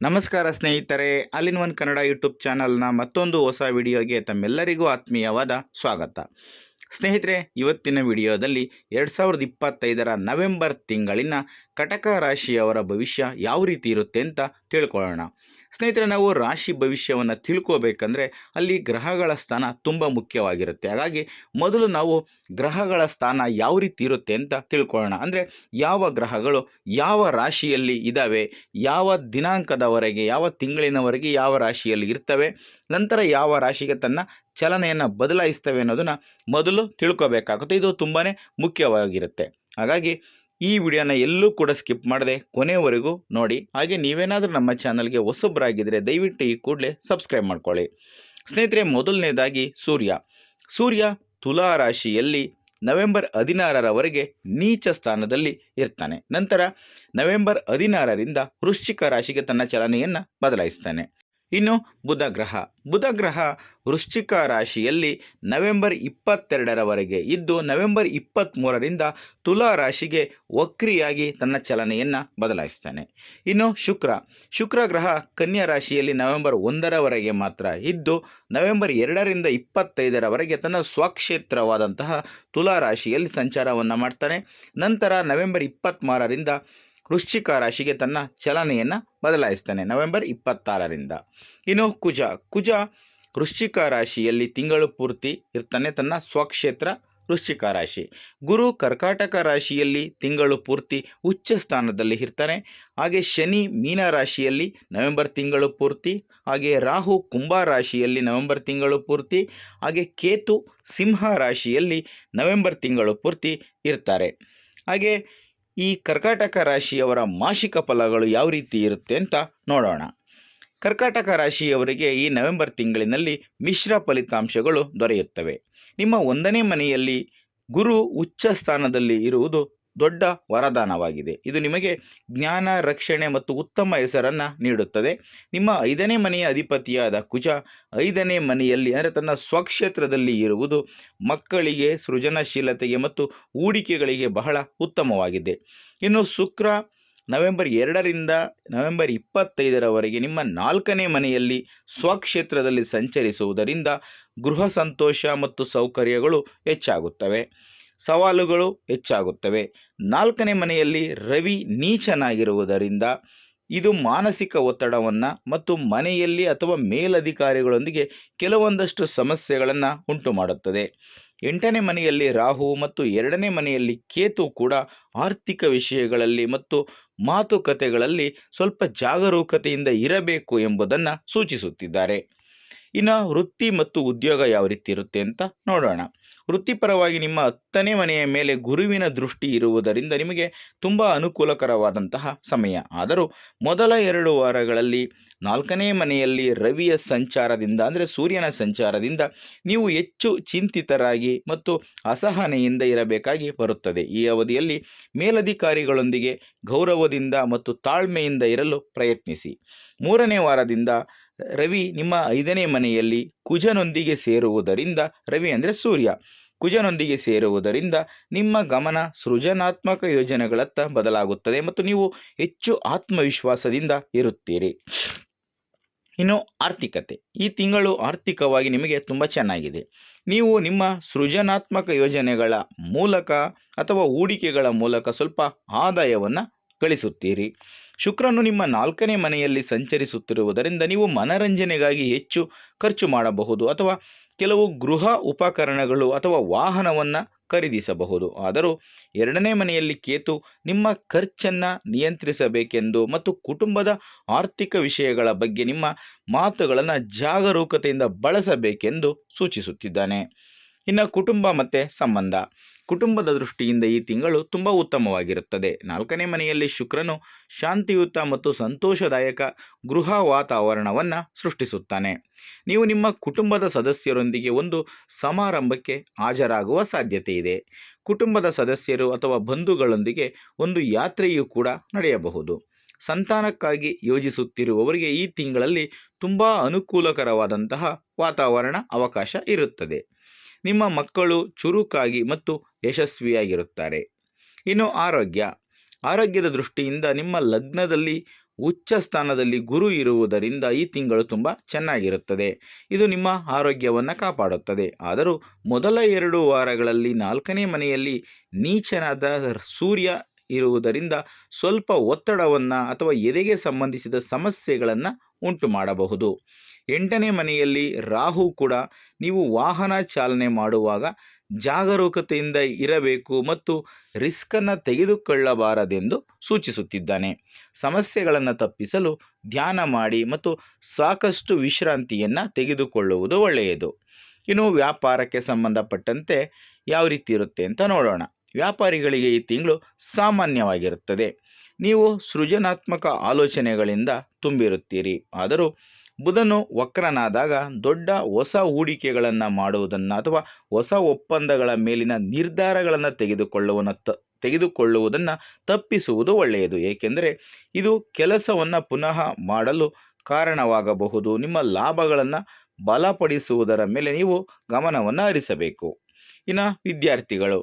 ನಮಸ್ಕಾರ ಸ್ನೇಹಿತರೆ ಅಲಿನ್ one Kannada YouTube ಚಾನಲ್ನ ಮತ್ತೊಂದು ಹೊಸ ವಿಡಿಯೋಗೆ ತಮ್ಮೆಲ್ಲರಿಗೂ ಆತ್ಮೀಯವಾದ ಸ್ವಾಗತ. ಸ್ನೇಹಿತರೆ, ಇವತ್ತಿನ ವಿಡಿಯೋದಲ್ಲಿ ಎರಡು ಸಾವಿರದ ಇಪ್ಪತ್ತೈದರ ನವೆಂಬರ್ ತಿಂಗಳಿನ ಕಟಕ ರಾಶಿಯವರ ಭವಿಷ್ಯ ಯಾವ ರೀತಿ ಇರುತ್ತೆ ಅಂತ ತಿಳ್ಕೊಳ್ಳೋಣ ಸ್ನೇಹಿತರೆ, ನಾವು ರಾಶಿ ಭವಿಷ್ಯವನ್ನು ತಿಳ್ಕೋಬೇಕಂದ್ರೆ ಅಲ್ಲಿ ಗ್ರಹಗಳ ಸ್ಥಾನ ತುಂಬ ಮುಖ್ಯವಾಗಿರುತ್ತೆ. ಹಾಗಾಗಿ ಮೊದಲು ನಾವು ಗ್ರಹಗಳ ಸ್ಥಾನ ಯಾವ ರೀತಿ ಇರುತ್ತೆ ಅಂತ ತಿಳ್ಕೊಳ್ಳೋಣ. ಅಂದರೆ ಯಾವ ಗ್ರಹಗಳು ಯಾವ ರಾಶಿಯಲ್ಲಿ ಇದ್ದಾವೆ ಯಾವ ದಿನಾಂಕದವರೆಗೆ, ಯಾವ ತಿಂಗಳಿನವರೆಗೆ ಯಾವ ರಾಶಿಯಲ್ಲಿ ಇರ್ತವೆ, ನಂತರ ಯಾವ ರಾಶಿಗೆ ತನ್ನ ಚಲನೆಯನ್ನು ಬದಲಾಯಿಸ್ತವೆ ಅನ್ನೋದನ್ನು ಮೊದಲು ತಿಳ್ಕೋಬೇಕಾಗುತ್ತೆ. ಇದು ತುಂಬಾ ಮುಖ್ಯವಾಗಿರುತ್ತೆ. ಹಾಗಾಗಿ ಈ ವಿಡಿಯೋನ ಎಲ್ಲೂ ಕೂಡ ಸ್ಕಿಪ್ ಮಾಡದೆ ಕೊನೆಯವರೆಗೂ ನೋಡಿ. ಹಾಗೆ ನೀವೇನಾದರೂ ನಮ್ಮ ಚಾನಲ್ಗೆ ಹೊಸಬ್ರಾಗಿದ್ದರೆ ದಯವಿಟ್ಟು ಈ ಕೂಡಲೇ ಸಬ್ಸ್ಕ್ರೈಬ್ ಮಾಡ್ಕೊಳ್ಳಿ. ಸ್ನೇಹಿತರೆ, ಮೊದಲನೇದಾಗಿ ಸೂರ್ಯ. ಸೂರ್ಯ ತುಲಾ ರಾಶಿಯಲ್ಲಿ ನವೆಂಬರ್ ಹದಿನಾರರವರೆಗೆ ನೀಚ ಸ್ಥಾನದಲ್ಲಿ ಇರ್ತಾನೆ. ನಂತರ ನವೆಂಬರ್ ಹದಿನಾರರಿಂದ ವೃಶ್ಚಿಕ ರಾಶಿಗೆ ತನ್ನ ಚಲನೆಯನ್ನು ಬದಲಾಯಿಸ್ತಾನೆ. ಇನ್ನು ಬುಧ ಗ್ರಹ ಬುಧ ಗ್ರಹ ವೃಶ್ಚಿಕ ರಾಶಿಯಲ್ಲಿ ನವೆಂಬರ್ ಇಪ್ಪತ್ತೆರಡರವರೆಗೆ ಇದ್ದು, ನವೆಂಬರ್ ಇಪ್ಪತ್ತ್ಮೂರರಿಂದ ತುಲಾ ರಾಶಿಗೆ ವಕ್ರಿಯಾಗಿ ತನ್ನ ಚಲನೆಯನ್ನು ಬದಲಾಯಿಸ್ತಾನೆ ಇನ್ನು ಶುಕ್ರ. ಶುಕ್ರ ಗ್ರಹ ಕನ್ಯಾ ರಾಶಿಯಲ್ಲಿ ನವೆಂಬರ್ ಒಂದರವರೆಗೆ ಮಾತ್ರ ಇದ್ದು, ನವೆಂಬರ್ ಎರಡರಿಂದ ಇಪ್ಪತ್ತೈದರವರೆಗೆ ತನ್ನ ಸ್ವಕ್ಷೇತ್ರವಾದಂತಹ ತುಲಾ ರಾಶಿಯಲ್ಲಿ ಸಂಚಾರವನ್ನು ಮಾಡ್ತಾನೆ. ನಂತರ ನವೆಂಬರ್ ಇಪ್ಪತ್ತ್ಮೂರರಿಂದ ವೃಶ್ಚಿಕ ರಾಶಿಗೆ ತನ್ನ ಚಲನೆಯನ್ನು ಬದಲಾಯಿಸ್ತಾನೆ. ನವೆಂಬರ್ ಇಪ್ಪತ್ತಾರರಿಂದ. ಇನ್ನು ಕುಜ. ಕುಜ ವೃಶ್ಚಿಕ ರಾಶಿಯಲ್ಲಿ ತಿಂಗಳು ಪೂರ್ತಿ ಇರ್ತಾನೆ. ತನ್ನ ಸ್ವಕ್ಷೇತ್ರ ವೃಶ್ಚಿಕ ರಾಶಿ. ಗುರು ಕರ್ಕಾಟಕ ರಾಶಿಯಲ್ಲಿ ತಿಂಗಳು ಪೂರ್ತಿ ಉಚ್ಚ ಸ್ಥಾನದಲ್ಲಿ ಇರ್ತಾನೆ. ಹಾಗೆ ಶನಿ ಮೀನ ರಾಶಿಯಲ್ಲಿ ನವೆಂಬರ್ ತಿಂಗಳು ಪೂರ್ತಿ. ಹಾಗೆ ರಾಹು ಕುಂಭ ರಾಶಿಯಲ್ಲಿ ನವೆಂಬರ್ ತಿಂಗಳು ಪೂರ್ತಿ. ಹಾಗೆ ಕೇತು ಸಿಂಹ ರಾಶಿಯಲ್ಲಿ ನವೆಂಬರ್ ತಿಂಗಳು ಪೂರ್ತಿ ಇರ್ತಾರೆ. ಹಾಗೆ ಈ ಕರ್ಕಾಟಕ ರಾಶಿಯವರ ಮಾಸಿಕ ಫಲಗಳು ಯಾವ ರೀತಿ ಇರುತ್ತೆ ಅಂತ ನೋಡೋಣ. ಕರ್ಕಾಟಕ ರಾಶಿಯವರಿಗೆ ಈ ನವೆಂಬರ್ ತಿಂಗಳಿನಲ್ಲಿ ಮಿಶ್ರ ಫಲಿತಾಂಶಗಳು ದೊರೆಯುತ್ತವೆ. ನಿಮ್ಮ ಒಂದನೇ ಮನೆಯಲ್ಲಿ ಗುರು ಉಚ್ಚ ಸ್ಥಾನದಲ್ಲಿ ಇರುವುದು ದೊಡ್ಡ ವರದಾನವಾಗಿದೆ. ಇದು ನಿಮಗೆ ಜ್ಞಾನ, ರಕ್ಷಣೆ ಮತ್ತು ಉತ್ತಮ ಹೆಸರನ್ನು ನೀಡುತ್ತದೆ. ನಿಮ್ಮ ಐದನೇ ಮನೆಯ ಅಧಿಪತಿಯಾದ ಕುಜ ಐದನೇ ಮನೆಯಲ್ಲಿ, ಅಂದರೆ ತನ್ನ ಸ್ವಕ್ಷೇತ್ರದಲ್ಲಿ ಇರುವುದು ಮಕ್ಕಳಿಗೆ ಸೃಜನಶೀಲತೆಗೆ ಮತ್ತು ಹೂಡಿಕೆಗಳಿಗೆ ಬಹಳ ಉತ್ತಮವಾಗಿದೆ. ಇನ್ನು ಶುಕ್ರ ನವೆಂಬರ್ ಎರಡರಿಂದ ನವೆಂಬರ್ ಇಪ್ಪತ್ತೈದರವರೆಗೆ ನಿಮ್ಮ ನಾಲ್ಕನೇ ಮನೆಯಲ್ಲಿ ಸ್ವಕ್ಷೇತ್ರದಲ್ಲಿ ಸಂಚರಿಸುವುದರಿಂದ ಗೃಹ ಸಂತೋಷ ಮತ್ತು ಸೌಕರ್ಯಗಳು ಹೆಚ್ಚಾಗುತ್ತವೆ. ಸವಾಲುಗಳು ಹೆಚ್ಚಾಗುತ್ತವೆ. ನಾಲ್ಕನೇ ಮನೆಯಲ್ಲಿ ರವಿ ನೀಚನಾಗಿರುವುದರಿಂದ ಇದು ಮಾನಸಿಕ ಒತ್ತಡವನ್ನು ಮತ್ತು ಮನೆಯಲ್ಲಿ ಅಥವಾ ಮೇಲಧಿಕಾರಿಗಳೊಂದಿಗೆ ಕೆಲವೊಂದಷ್ಟು ಸಮಸ್ಯೆಗಳನ್ನು ಉಂಟು ಮಾಡುತ್ತದೆ ಎಂಟನೇ ಮನೆಯಲ್ಲಿ ರಾಹು ಮತ್ತು ಎರಡನೇ ಮನೆಯಲ್ಲಿ ಕೇತು ಕೂಡ ಆರ್ಥಿಕ ವಿಷಯಗಳಲ್ಲಿ ಮತ್ತು ಮಾತುಕತೆಗಳಲ್ಲಿ ಸ್ವಲ್ಪ ಜಾಗರೂಕತೆಯಿಂದ ಇರಬೇಕು ಎಂಬುದನ್ನು ಸೂಚಿಸುತ್ತಿದ್ದಾರೆ. ಇನ್ನು ವೃತ್ತಿ ಮತ್ತು ಉದ್ಯೋಗ ಯಾವ ರೀತಿ ಇರುತ್ತೆ ಅಂತ ನೋಡೋಣ. ವೃತ್ತಿಪರವಾಗಿ ನಿಮ್ಮ ಹತ್ತನೇ ಮನೆಯ ಮೇಲೆ ಗುರುವಿನ ದೃಷ್ಟಿ ಇರುವುದರಿಂದ ನಿಮಗೆ ತುಂಬ ಅನುಕೂಲಕರವಾದಂತಹ ಸಮಯ. ಆದರೂ ಮೊದಲ ಎರಡು ವಾರಗಳಲ್ಲಿ ನಾಲ್ಕನೇ ಮನೆಯಲ್ಲಿ ರವಿಯ ಸಂಚಾರದಿಂದ, ಅಂದರೆ ಸೂರ್ಯನ ಸಂಚಾರದಿಂದ ನೀವು ಹೆಚ್ಚು ಚಿಂತಿತರಾಗಿ ಮತ್ತು ಅಸಹನೆಯಿಂದ ಇರಬೇಕಾಗಿ ಬರುತ್ತದೆ. ಈ ಅವಧಿಯಲ್ಲಿ ಮೇಲಧಿಕಾರಿಗಳೊಂದಿಗೆ ಗೌರವದಿಂದ ಮತ್ತು ತಾಳ್ಮೆಯಿಂದ ಇರಲು ಪ್ರಯತ್ನಿಸಿ. ಮೂರನೇ ವಾರದಿಂದ ರವಿ ನಿಮ್ಮ ಐದನೇ ಮನೆಯಲ್ಲಿ ಕುಜನೊಂದಿಗೆ ಸೇರುವುದರಿಂದ, ರವಿ ಅಂದರೆ ಸೂರ್ಯ, ಕುಜನೊಂದಿಗೆ ಸೇರುವುದರಿಂದ ನಿಮ್ಮ ಗಮನ ಸೃಜನಾತ್ಮಕ ಯೋಜನೆಗಳತ್ತ ಬದಲಾಗುತ್ತದೆ ಮತ್ತು ನೀವು ಹೆಚ್ಚು ಆತ್ಮವಿಶ್ವಾಸದಿಂದ ಇರುತ್ತೀರಿ. ಇನ್ನು ಆರ್ಥಿಕತೆ, ಈ ತಿಂಗಳು ಆರ್ಥಿಕವಾಗಿ ನಿಮಗೆ ತುಂಬ ಚೆನ್ನಾಗಿದೆ. ನೀವು ನಿಮ್ಮ ಸೃಜನಾತ್ಮಕ ಯೋಜನೆಗಳ ಮೂಲಕ ಅಥವಾ ಹೂಡಿಕೆಗಳ ಮೂಲಕ ಸ್ವಲ್ಪ ಆದಾಯವನ್ನು ಗಳಿಸುತ್ತೀರಿ. ಶುಕ್ರನು ನಿಮ್ಮ ನಾಲ್ಕನೇ ಮನೆಯಲ್ಲಿ ಸಂಚರಿಸುತ್ತಿರುವುದರಿಂದ ನೀವು ಮನರಂಜನೆಗಾಗಿ ಹೆಚ್ಚು ಖರ್ಚು ಮಾಡಬಹುದು ಅಥವಾ ಕೆಲವು ಗೃಹ ಉಪಕರಣಗಳು ಅಥವಾ ವಾಹನವನ್ನು ಖರೀದಿಸಬಹುದು. ಆದರೂ ಎರಡನೇ ಮನೆಯಲ್ಲಿ ಕೇತು ನಿಮ್ಮ ಖರ್ಚನ್ನು ನಿಯಂತ್ರಿಸಬೇಕೆಂದು ಮತ್ತು ಕುಟುಂಬದ ಆರ್ಥಿಕ ವಿಷಯಗಳ ಬಗ್ಗೆ ನಿಮ್ಮ ಮಾತುಗಳನ್ನು ಜಾಗರೂಕತೆಯಿಂದ ಬಳಸಬೇಕೆಂದು ಸೂಚಿಸುತ್ತಿದ್ದಾನೆ. ಇನ್ನು ಕುಟುಂಬ ಮತ್ತು ಸಂಬಂಧ. ಕುಟುಂಬದ ದೃಷ್ಟಿಯಿಂದ ಈ ತಿಂಗಳು ತುಂಬ ಉತ್ತಮವಾಗಿರುತ್ತದೆ. ನಾಲ್ಕನೇ ಮನೆಯಲ್ಲಿ ಶುಕ್ರನು ಶಾಂತಿಯುತ ಮತ್ತು ಸಂತೋಷದಾಯಕ ಗೃಹ ವಾತಾವರಣವನ್ನು ಸೃಷ್ಟಿಸುತ್ತಾನೆ. ನೀವು ನಿಮ್ಮ ಕುಟುಂಬದ ಸದಸ್ಯರೊಂದಿಗೆ ಒಂದು ಸಮಾರಂಭಕ್ಕೆ ಹಾಜರಾಗುವ ಸಾಧ್ಯತೆ ಇದೆ. ಕುಟುಂಬದ ಸದಸ್ಯರು ಅಥವಾ ಬಂಧುಗಳೊಂದಿಗೆ ಒಂದು ಯಾತ್ರೆಯೂ ಕೂಡ ನಡೆಯಬಹುದು. ಸಂತಾನಕ್ಕಾಗಿ ಯೋಜಿಸುತ್ತಿರುವವರಿಗೆ ಈ ತಿಂಗಳಲ್ಲಿ ತುಂಬ ಅನುಕೂಲಕರವಾದಂತಹ ವಾತಾವರಣ ಅವಕಾಶ ಇರುತ್ತದೆ. ನಿಮ್ಮ ಮಕ್ಕಳು ಚುರುಕಾಗಿ ಮತ್ತು ಯಶಸ್ವಿಯಾಗಿರುತ್ತಾರೆ. ಇನ್ನು ಆರೋಗ್ಯ. ಆರೋಗ್ಯದ ದೃಷ್ಟಿಯಿಂದ ನಿಮ್ಮ ಲಗ್ನದಲ್ಲಿ ಉಚ್ಚ ಸ್ಥಾನದಲ್ಲಿ ಗುರು ಇರುವುದರಿಂದ ಈ ತಿಂಗಳು ತುಂಬ ಚೆನ್ನಾಗಿರುತ್ತದೆ. ಇದು ನಿಮ್ಮ ಆರೋಗ್ಯವನ್ನು ಕಾಪಾಡುತ್ತದೆ. ಆದರೂ ಮೊದಲ ಎರಡು ವಾರಗಳಲ್ಲಿ ನಾಲ್ಕನೇ ಮನೆಯಲ್ಲಿ ನೀಚನಾದ ಸೂರ್ಯ ಇರುವುದರಿಂದ ಸ್ವಲ್ಪ ಒತ್ತಡವನ್ನು ಅಥವಾ ಎದೆಗೆ ಸಂಬಂಧಿಸಿದ ಸಮಸ್ಯೆಗಳನ್ನು ಉಂಟು ಮಾಡಬಹುದು. ಎಂಟನೇ ಮನೆಯಲ್ಲಿ ರಾಹು ಕೂಡ ನೀವು ವಾಹನ ಚಾಲನೆ ಮಾಡುವಾಗ ಜಾಗರೂಕತೆಯಿಂದ ಇರಬೇಕು ಮತ್ತು ರಿಸ್ಕನ್ನು ತೆಗೆದುಕೊಳ್ಳಬಾರದೆಂದು ಸೂಚಿಸುತ್ತಿದ್ದಾನೆ. ಸಮಸ್ಯೆಗಳನ್ನು ತಪ್ಪಿಸಲು ಧ್ಯಾನ ಮಾಡಿ ಮತ್ತು ಸಾಕಷ್ಟು ವಿಶ್ರಾಂತಿಯನ್ನು ತೆಗೆದುಕೊಳ್ಳುವುದು ಒಳ್ಳೆಯದು. ಇನ್ನು ವ್ಯಾಪಾರಕ್ಕೆ ಸಂಬಂಧಪಟ್ಟಂತೆ ಯಾವ ರೀತಿ ಇರುತ್ತೆ ಅಂತ ನೋಡೋಣ. ವ್ಯಾಪಾರಿಗಳಿಗೆ ಈ ತಿಂಗಳು ಸಾಮಾನ್ಯವಾಗಿರುತ್ತದೆ. ನೀವು ಸೃಜನಾತ್ಮಕ ಆಲೋಚನೆಗಳಿಂದ ತುಂಬಿರುತ್ತೀರಿ. ಆದರೂ ಬುಧನು ವಕ್ರನಾದಾಗ ದೊಡ್ಡ ಹೊಸ ಹೂಡಿಕೆಗಳನ್ನು ಮಾಡುವುದನ್ನು ಅಥವಾ ಹೊಸ ಒಪ್ಪಂದಗಳ ಮೇಲಿನ ನಿರ್ಧಾರಗಳನ್ನು ತೆಗೆದುಕೊಳ್ಳುವನ ತ, ತೆಗೆದುಕೊಳ್ಳುವುದನ್ನು ತಪ್ಪಿಸುವುದು ಒಳ್ಳೆಯದು. ಏಕೆಂದರೆ ಇದು ಕೆಲಸವನ್ನು ಪುನಃ ಮಾಡಲು ಕಾರಣವಾಗಬಹುದು. ನಿಮ್ಮ ಲಾಭಗಳನ್ನು ಬಲಪಡಿಸುವುದರ ಮೇಲೆ ನೀವು ಗಮನವನ್ನು ಹರಿಸಬೇಕು. ಇನ್ನು ವಿದ್ಯಾರ್ಥಿಗಳು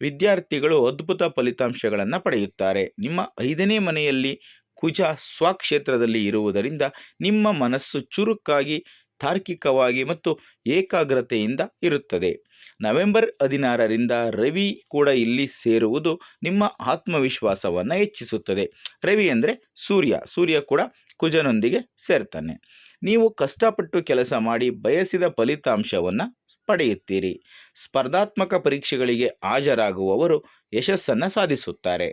ವಿದ್ಯಾರ್ಥಿಗಳು ಅದ್ಭುತ ಫಲಿತಾಂಶಗಳನ್ನು ಪಡೆಯುತ್ತಾರೆ. ನಿಮ್ಮ ಐದನೇ ಮನೆಯಲ್ಲಿ ಕುಜ ಸ್ವಕ್ಷೇತ್ರದಲ್ಲಿ ಇರುವುದರಿಂದ ನಿಮ್ಮ ಮನಸ್ಸು ಚುರುಕಾಗಿ, ತಾರ್ಕಿಕವಾಗಿ ಮತ್ತು ಏಕಾಗ್ರತೆಯಿಂದ ಇರುತ್ತದೆ. ನವೆಂಬರ್ ಹದಿನಾರರಿಂದ ರವಿ ಕೂಡ ಇಲ್ಲಿ ಸೇರುವುದು ನಿಮ್ಮ ಆತ್ಮವಿಶ್ವಾಸವನ್ನು ಹೆಚ್ಚಿಸುತ್ತದೆ. ರವಿ ಅಂದರೆ ಸೂರ್ಯ ಸೂರ್ಯ ಕೂಡ ಕುಜನೊಂದಿಗೆ ಸೇರ್ತಾನೆ. ನೀವು ಕಷ್ಟಪಟ್ಟು ಕೆಲಸ ಮಾಡಿ ಬಯಸಿದ ಫಲಿತಾಂಶವನ್ನು ಪಡೆಯುತ್ತೀರಿ. ಸ್ಪರ್ಧಾತ್ಮಕ ಪರೀಕ್ಷೆಗಳಿಗೆ ಹಾಜರಾಗುವವರು ಯಶಸ್ಸನ್ನು ಸಾಧಿಸುತ್ತಾರೆ.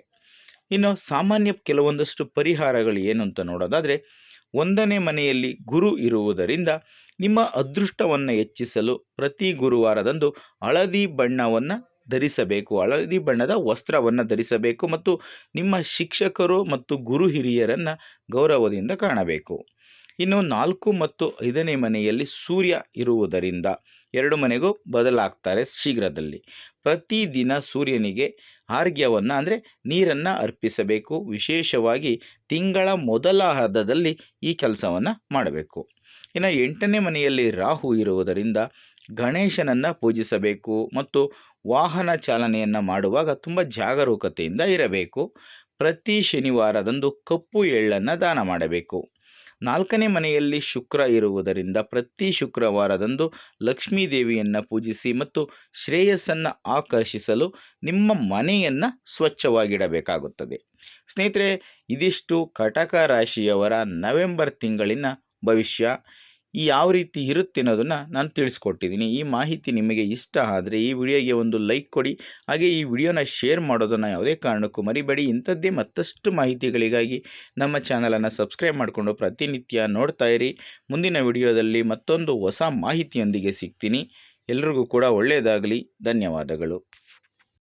ಇನ್ನು ಸಾಮಾನ್ಯ ಕೆಲವೊಂದಷ್ಟು ಪರಿಹಾರಗಳು ಏನು ಅಂತ ನೋಡೋದಾದರೆ, ಒಂದನೇ ಮನೆಯಲ್ಲಿ ಗುರು ಇರುವುದರಿಂದ ನಿಮ್ಮ ಅದೃಷ್ಟವನ್ನು ಹೆಚ್ಚಿಸಲು ಪ್ರತಿ ಗುರುವಾರದಂದು ಹಳದಿ ಬಣ್ಣವನ್ನು ಧರಿಸಬೇಕು. ಹಳದಿ ಬಣ್ಣದ ವಸ್ತ್ರವನ್ನು ಧರಿಸಬೇಕು ಮತ್ತು ನಿಮ್ಮ ಶಿಕ್ಷಕರು ಮತ್ತು ಗುರು ಹಿರಿಯರನ್ನು ಗೌರವದಿಂದ ಕಾಣಬೇಕು. ಇನ್ನು ನಾಲ್ಕು ಮತ್ತು ಐದನೇ ಮನೆಯಲ್ಲಿ ಸೂರ್ಯ ಇರುವುದರಿಂದ ಎರಡು ಮನೆಗೂ ಬದಲಾಗ್ತಾರೆ ಶೀಘ್ರದಲ್ಲಿ. ಪ್ರತಿದಿನ ಸೂರ್ಯನಿಗೆ ಆರ್ಘ್ಯವನ್ನು ಅಂದರೆ ನೀರನ್ನು ಅರ್ಪಿಸಬೇಕು. ವಿಶೇಷವಾಗಿ ತಿಂಗಳ ಮೊದಲ ಅರ್ಧದಲ್ಲಿ ಈ ಕೆಲಸವನ್ನು ಮಾಡಬೇಕು. ಇನ್ನು ಎಂಟನೇ ಮನೆಯಲ್ಲಿ ರಾಹು ಇರುವುದರಿಂದ ಗಣೇಶನನ್ನು ಪೂಜಿಸಬೇಕು ಮತ್ತು ವಾಹನ ಚಾಲನೆಯನ್ನು ಮಾಡುವಾಗ ತುಂಬ ಜಾಗರೂಕತೆಯಿಂದ ಇರಬೇಕು. ಪ್ರತಿ ಶನಿವಾರದಂದು ಕಪ್ಪು ಎಳ್ಳನ್ನು ದಾನ ಮಾಡಬೇಕು. ನಾಲ್ಕನೇ ಮನೆಯಲ್ಲಿ ಶುಕ್ರ ಇರುವುದರಿಂದ ಪ್ರತಿ ಶುಕ್ರವಾರದಂದು ಲಕ್ಷ್ಮೀ ದೇವಿಯನ್ನು ಪೂಜಿಸಿ ಮತ್ತು ಶ್ರೇಯಸ್ಸನ್ನು ಆಕರ್ಷಿಸಲು ನಿಮ್ಮ ಮನೆಯನ್ನು ಸ್ವಚ್ಛವಾಗಿಡಬೇಕಾಗುತ್ತದೆ. ಸ್ನೇಹಿತರೆ, ಇದಿಷ್ಟು ಕಟಕ ರಾಶಿಯವರ ನವೆಂಬರ್ ತಿಂಗಳಿನ ಭವಿಷ್ಯ. ಯಾವ ರೀತಿ ಇರುತ್ತೆ ಅನ್ನೋದನ್ನು ನಾನು ತಿಳಿಸ್ಕೊಟ್ಟಿದ್ದೀನಿ. ಈ ಮಾಹಿತಿ ನಿಮಗೆ ಇಷ್ಟ ಆದರೆ ಈ ವಿಡಿಯೋಗೆ ಒಂದು ಲೈಕ್ ಕೊಡಿ. ಹಾಗೆ ಈ ವಿಡಿಯೋನ ಶೇರ್ ಮಾಡೋದನ್ನು ಯಾವುದೇ ಕಾರಣಕ್ಕೂ ಮರಿಬೇಡಿ. ಇಂಥದ್ದೇ ಮತ್ತಷ್ಟು ಮಾಹಿತಿಗಳಿಗಾಗಿ ನಮ್ಮ ಚಾನಲನ್ನು ಸಬ್ಸ್ಕ್ರೈಬ್ ಮಾಡಿಕೊಂಡು ಪ್ರತಿನಿತ್ಯ ನೋಡ್ತಾ ಇರಿ. ಮುಂದಿನ ವಿಡಿಯೋದಲ್ಲಿ ಮತ್ತೊಂದು ಹೊಸ ಮಾಹಿತಿಯೊಂದಿಗೆ ಸಿಗ್ತೀನಿ. ಎಲ್ರಿಗೂ ಕೂಡ ಒಳ್ಳೆಯದಾಗಲಿ. ಧನ್ಯವಾದಗಳು.